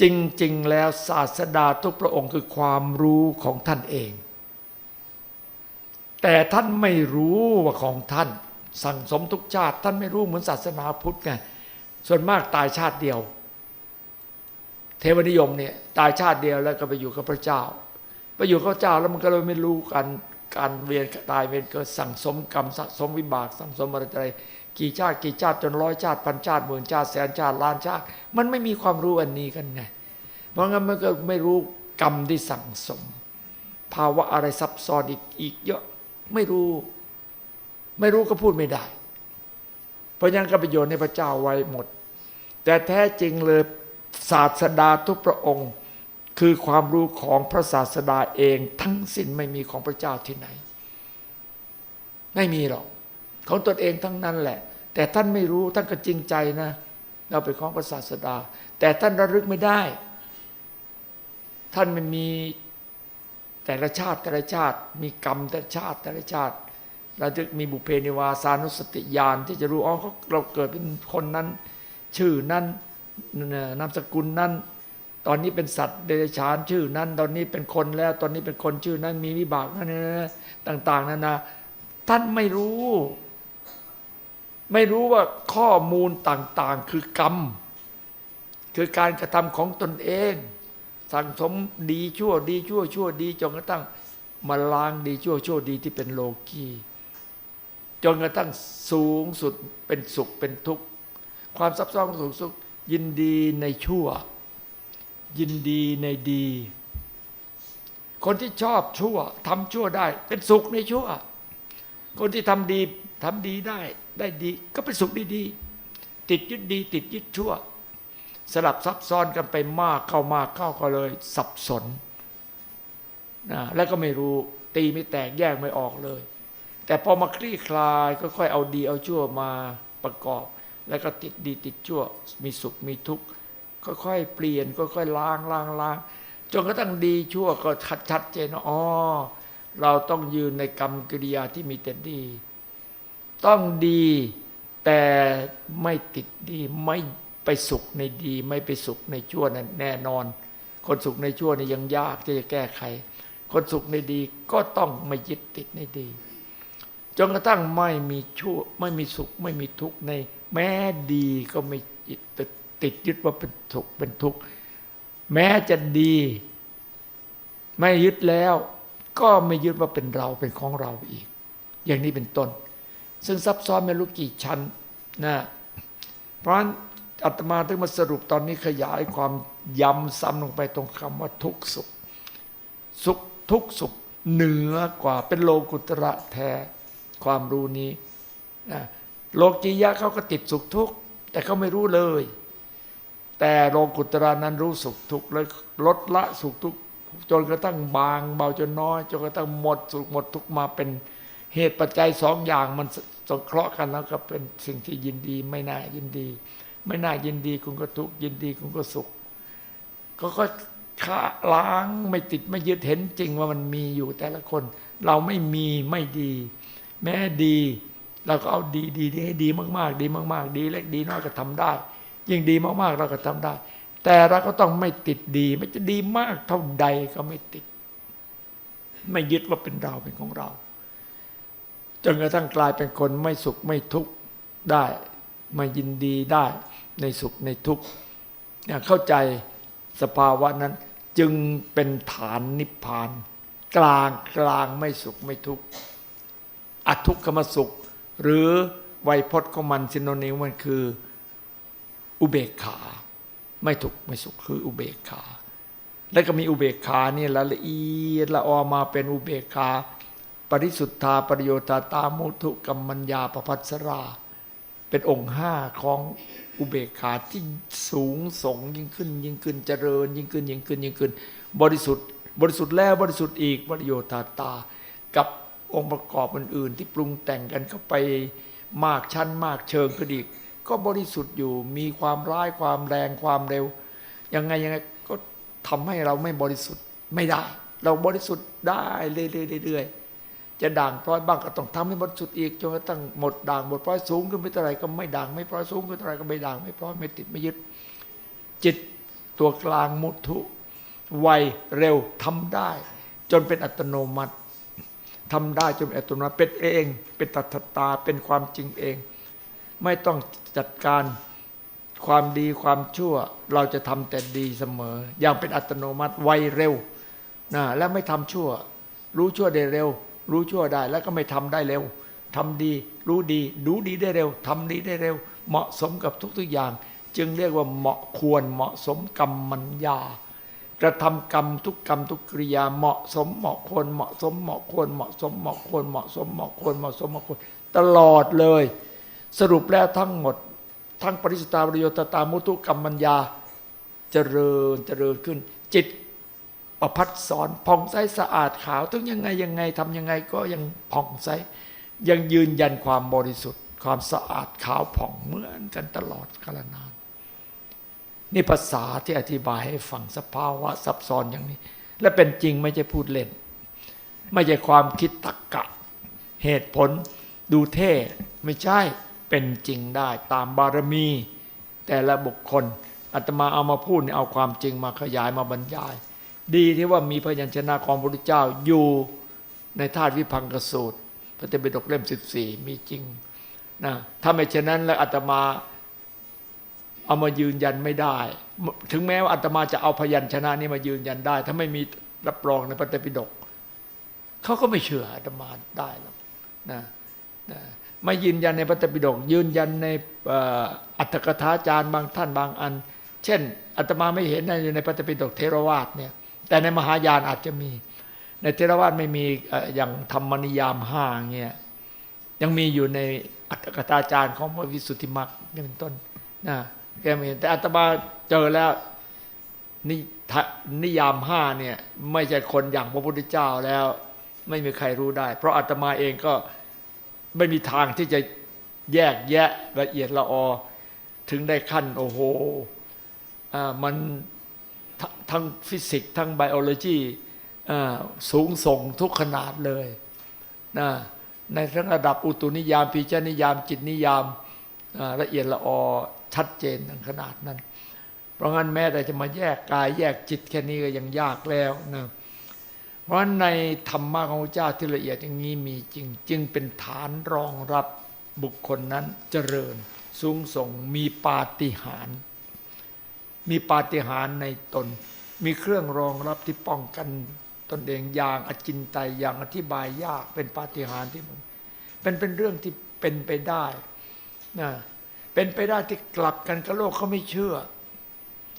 จริงๆ แล้วศาสดาทุกพระองค์คือความรู้ของท่านเอง แต่ท่านไม่รู้ว่าของท่าน สั่งสมทุกชาติ ท่านไม่รู้เหมือนศาสนาพุทธไงส่วนมากตายชาติเดียว เทวนิยมเนี่ยตายชาติเดียวแล้วก็ไปอยู่กับพระเจ้า ไปอยู่กับพระเจ้าแล้วมันก็เลยไม่รู้การการเวียนตายเวียนเกิดสั่งสมกรรมสะสมวิบาก สั่งสมอะไรอะไรกี่ชาติกี่ชาติจนร้อยชาติพันชาติหมื่นชาติแสนชาติล้านชาติ มันไม่มีความรู้อันนี้กันไง ราะงั้นมันก็ไม่รู้กรรมที่สั่งสม ภาวะอะไรซับซ้อนอีกอีกเยอะไม่รู้ ไม่รู้ก็พูดไม่ได้ เพราะฉะนั้นก็ประโยชน์ในพระเจ้าไว้หมด แต่แท้จริงเลยศาสดาทุกพระองค์ คือความรู้ของพระศาสดาเองทั้งสิ้นไม่มีของพระเจ้าที่ไหน ไม่มีหรอก ของตนเองทั้งนั้นแหละ แต่ท่านไม่รู้ท่านก็จริงใจนะ เราเป็นของพระศาสดา แต่ท่านระลึกไม่ได้ ท่านไม่มีแต่ละชาติแต่ละชาติ มีกรรมแต่ละชาติแต่ละชาติ เราจะมีบุเพนิวาสานุสติญาณที่จะรู้อ๋อเขาเราเกิดเป็นคนนั้น ชื่อนั้นนามสกุลนั้น ตอนนี้เป็นสัตว์เดรัจฉานชื่อนั้น ตอนนี้เป็นคนแล้วตอนนี้เป็นคนชื่อนั้น มีวิบากนั้นต่าง ๆนานาท่านไม่รู้ ไม่รู้ว่าข้อมูลต่างๆ คือกรรม คือการกระทำของตนเอง สั่งสมดีชั่วดีชั่วชั่วดีจนกระทั่งมาล้างดีชั่วชั่วดีที่เป็นโลกีจนกระทั่งสูงสุดเป็นสุขเป็นทุกข์ ความซับซ้อนของสุขยินดีในชั่ว ยินดีในดี คนที่ชอบชั่วทำชั่วได้ เป็นสุขในชั่ว คนที่ทำดีทำดีได้ ได้ดี ก็เป็นสุขดีๆติดยึดดี ติดยึดชั่ว สลับซับซ้อนกันไปมากเข้ามากเข้าก็เลยสับสนนะแล้วก็ไม่รู้ตีไม่แตกแยกไม่ออกเลย แต่พอมาคลี่คลายก็ค่อยเอาดีเอาชั่วมาประกอบ แล้วก็ติดดีติดชั่ว มีสุขมีทุกข์ค่อยๆเปลี่ยนค่อยๆล้างล้างล้างจนกระทั่งดีชั่วก็ชัดชัดเจนอ๋อเราต้องยืนในกรรมกิริยาที่มีแต่ดี ต้องดีแต่ไม่ติดดีไม่ ไปสุขในดีไม่ไปสุขในชั่วนั้นแน่นอน คนสุขในชั่วนี่ยังยากที่จะแก้ไข คนสุขในดีก็ต้องไม่ยึดติดในดี จนกระทั่งไม่มีชั่วไม่มีสุขไม่มีทุกข์ใน แม้ดีก็ไม่ติดยึดว่าเป็นสุขเป็นทุกข์แม้จะดี ไม่ยึดแล้ว ก็ไม่ยึดว่าเป็นเราเป็นของเราอีก อย่างนี้เป็นต้น ซึ่งซับซ้อนไม่รู้กี่ชั้นนะเพราะฉะนั้น อาตมาถึงมาสรุปตอนนี้ขยายความย้ำซ้ำลงไปตรงคำว่าทุกสุข สุขทุกสุขเหนือกว่าเป็นโลกุตระแท้ความรู้นี้นะโลกียะเขาก็ติดสุขทุกข์ แต่เขาไม่รู้เลย แต่โลกุตระนั้นรู้สุขทุกข์เลยลดละสุขทุกข์จนกระทั่งบาง เบาจนน้อยจนกระทั่งหมดสุขหมดทุกข์มาเป็นเหตุปัจจัยสองอย่างมันสงเคราะห์กันแล้วก็เป็นสิ่งที่ยินดีไม่น่ายินดี ไม่น่ายินดีคุณก็ทุกข์ยินดีคุณก็สุขก็ก็ขาล้างไม่ติดไม่ยึดเห็นจริงว่ามันมีอยู่แต่ละคน เราไม่มีไม่ดี แม้ดีเราก็เอาดีดีดีให้ดีมากๆ ดีมาก ๆ ดีเล็กดีน้อยก็ทำได้ ยิ่งดีมากๆเราก็ทำได้ แต่เราก็ต้องไม่ติดดี ไม่จะดีมากเท่าใดก็ไม่ติด ไม่ยึดว่าเป็นเราเป็นของเราจนกระทั่งกลายเป็นคนไม่สุขไม่ทุกข์ได้ ม่ยินดีได้ในสุขในทุกข์เนี่ยเข้าใจสภาวะนั้นจึงเป็นฐานนิพพาน กลางกลางไม่สุขไม่ทุกข์อทุกขมสุข หรือไวยพจน์ของมันซินโนนิมมันคือ อุเบกขา ไม่ทุกข์ไม่สุขคืออุเบกขา แล้วก็มีอุเบกขานี่ละละเอียดละออมาเป็นอุเบกขา ปริสุทธาปริโยตาตามุทุกัมมัญญาปภัสรา เป็นองค์ห้าของอุเบกขาที่สูงส่งยิ่งขึ้น ยิ่งขึ้นเจริญ ยิ่งขึ้น ยิ่งขึ้น ยิ่งขึ้น บริสุทธิ์ บริสุทธิ์แล้วบริสุทธิ์อีกปริโยตาตา กับองค์ประกอบอื่นๆ ที่ปรุงแต่งกันเข้าไปมากชั้นมากเชิงขึ้นอีกก็บริสุทธิ์อยู่มีความร้ายความแรงความเร็ว ยังไงยังไงก็ทำให้เราไม่บริสุทธิ์ไม่ได้ เราบริสุทธิ์ได้เรื่อยๆ จะด่างพร้อยบ้างก็ต้องทำให้บริสุทธิ์อีกจนกระทั่งหมดด่างหมดพร้อยสูงขึ้นไปเท่าไรก็ไม่ด่างไม่พร้อยสูงขึ้นเท่าไรก็ไม่ด่างไม่พร้อยไม่ติดไม่ยึด จิตตัวกลางมุทุไวเร็วทำได้ จนเป็นอัตโนมัติทำได้จนเป็นอัตโนมัติเป็นเอง เป็นตัทตาเป็นความจริงเอง ไม่ต้องจัดการความดีความชั่ว เราจะทำแต่ดีเสมอ อย่างเป็นอัตโนมัติไวเร็วนะและไม่ทำชั่ว รู้ชั่วได้เร็ว รู้ชั่วได้แล้วก็ไม่ทำได้เร็วทำดีรู้ดีดูดีได้เร็วทำดีได้เร็ว เหมาะสมกับทุกๆอย่าง จึงเรียกว่าเหมาะควรเหมาะสมกรรมมัญญากระทำกรรมทุกกรรมทุกกริยาเหมาะสมเหมาะควรเหมาะสมเหมาะควรเหมาะสมเหมาะควรเหมาะสมเหมาะควรเหมาะสมเหมาะควรตลอดเลย สรุปแล้วทั้งหมด ทั้งปริสุทธาประโยชน์ตามุทุกรรมมัญญาเจริญเจริญขึ้น จิต ประพัดสอนผ่องใสสะอาดขาวถึงยังไงยังไงทำยังไงก็ยังผ่องใสยังยืนยันความบริสุทธิ์ ความสะอาดขาวผ่องเหมือนกันตลอดกาลนาน นี่ภาษาที่อธิบายให้ฟังสภาวะซับซ้อนอย่างนี้ และเป็นจริงไม่ใช่พูดเล่น ไม่ใช่ความคิดตักกะ เหตุผลดูเท่ไม่ใช่เป็นจริงได้ตามบารมี แต่ละบุคคลอาตมาเอามาพูดเอาความจริงมาขยายมาบรรยาย ดีที่ว่ามีพยัญชนะของพระพุทธเจ้าอยู่ในธาตุวิพังกสูตรพระเตปิฎกเล่ม14มีจริงนะถ้าไม่เช่นนั้นแล้วอาตมาเอามายืนยันไม่ได้ ถึงแม้ว่าอาตมาจะเอาพยัญชนะนี้มายืนยันได้ ถ้าไม่มีรับรองในพระเตปิฎกเขาก็ไม่เชื่ออาตมาได้หรอกนะนะไม่ยืนยันในพระเตปิฎกยืนยันในอัตถกถาจารย์บางท่านบางอัน เช่นอาตมาไม่เห็นในในพระเตปิฎกเทรวาสเนี่ย แต่ในมหายานอาจจะมี ในเทรวาสไม่มีอย่างธรรมนิยามห้าเงี้ยยังมีอยู่ในอัตถกถาจารย์ของพระวิสุทธิมรรคเป็นต้นนะแกไม่แต่อาตมาเจอแล้วนินิยามห้าเนี่ย ไม่ใช่คนอย่างพระพุทธเจ้าแล้ว ไม่มีใครรู้ได้ เพราะอาตมาเองก็ไม่มีทางที่จะแยกแยะละเอียดละออ ถึงได้ขั้น โอ้โหอ่ามัน ทั้งฟิสิกส์ทั้งไบโอโลจีสูงส่งทุกขนาดเลยนะในทั้งระดับอุตุนิยามปีจนิยาม จิตนิยามละเอียดละออชัดเจนถึงขนาดนั้น เพราะงั้นแม้แต่จะมาแยกกายแยกจิตแค่นี้ก็ยังยากแล้วนะเพราะงั้นในธรรมะของพระเจ้าที่ละเอียดอย่างนี้มีจริง จึงเป็นฐานรองรับบุคคลนั้นเจริญ สูงส่งมีปาฏิหาริย์ มีปาฏิหาริย์ในตน มีเครื่องรองรับที่ป้องกันตนเองอย่างอจินไตยอย่างอธิบายยากเป็นปาฏิหาริย์ที่มันเป็นเป็นเรื่องที่เป็นไปได้นะเป็นไปได้ที่กลับกันกับโลกเขาไม่เชื่อ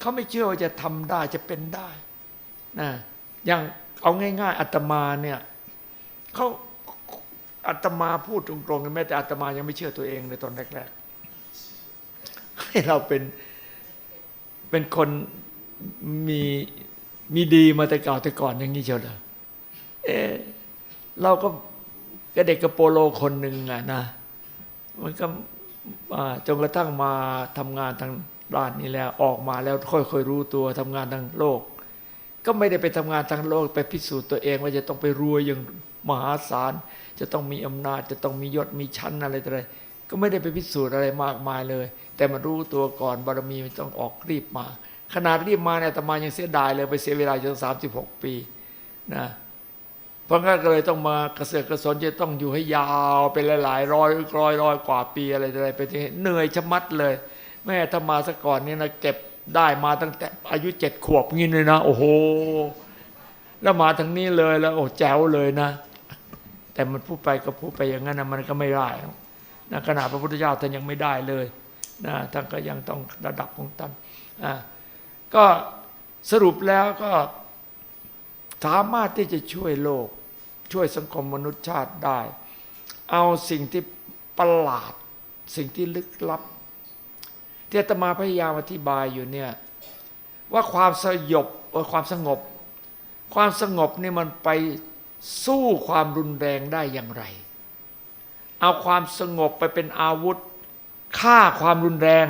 เขาไม่เชื่อว่าจะทำได้จะเป็นได้นะอย่างเอาง่าย ๆอาตมาเนี่ยเขาอาตมาพูดตรงๆแม้แต่อาตมายังไม่เชื่อตัวเองในตอนแรกๆให้เราเป็น เป็นคนมีมีดีมาแต่เก่าแต่ก่อนอย่างนี้เชียวเหรอเออเราก็ก็เด็กกระโปโลคนหนึ่งอะนะ มันก็จนกระทั่งมาทำงานทางด้านนี้แล้วออกมาแล้วค่อยๆรู้ตัวทำงานทางโลก ก็ไม่ได้ไปทำงานทางโลกไปพิสูจน์ตัวเองว่าจะต้องไปรวยอย่างมหาศาล จะต้องมีอำนาจจะต้องมียศมีชั้นอะไรต่ออะไร ก็ไม่ได้ไปพิสูจน์อะไรมากมายเลย แต่มันรู้ตัวก่อนบารมีมันต้องออกรีบมา ขนาดรีบมาเนี่ยตมายังเสียดายเลยไปเสียเวลาจนสามสิบหกปีนะเพราะงั้นก็เลยต้องมากระเสือกกระสนจะต้องอยู่ให้ยาวเป็นหลายๆร้อยร้อยร้อยกว่าปีอะไรอะไรไปที่เหนื่อยชะมัดเลย แม่ถ้ามาซะก่อนเนี่ยนะเก็บได้มาตั้งแต่อายุเจ็ดขวบงี้เลยนะ โอ้โห แล้วมาทางนี้เลยแล้ว โอ้แจ๋วเลยนะ แต่มันพูดไปก็พูดไปอย่างนั้นนะมันก็ไม่ได้ นะขนาดพระพุทธเจ้าท่านยังไม่ได้เลยนะท่านก็ยังต้องระดับของท่านอ่าก็สรุปแล้วก็สามารถที่จะช่วยโลก ช่วยสังคมมนุษยชาติได้ เอาสิ่งที่ประหลาด สิ่งที่ลึกลับที่อาตมาพยายามอธิบายอยู่เนี่ยว่าความสยบว่าความสงบ ความสงบนี่มันไปสู้ความรุนแรงได้อย่างไร เอาความสงบไปเป็นอาวุธฆ่าความรุนแรง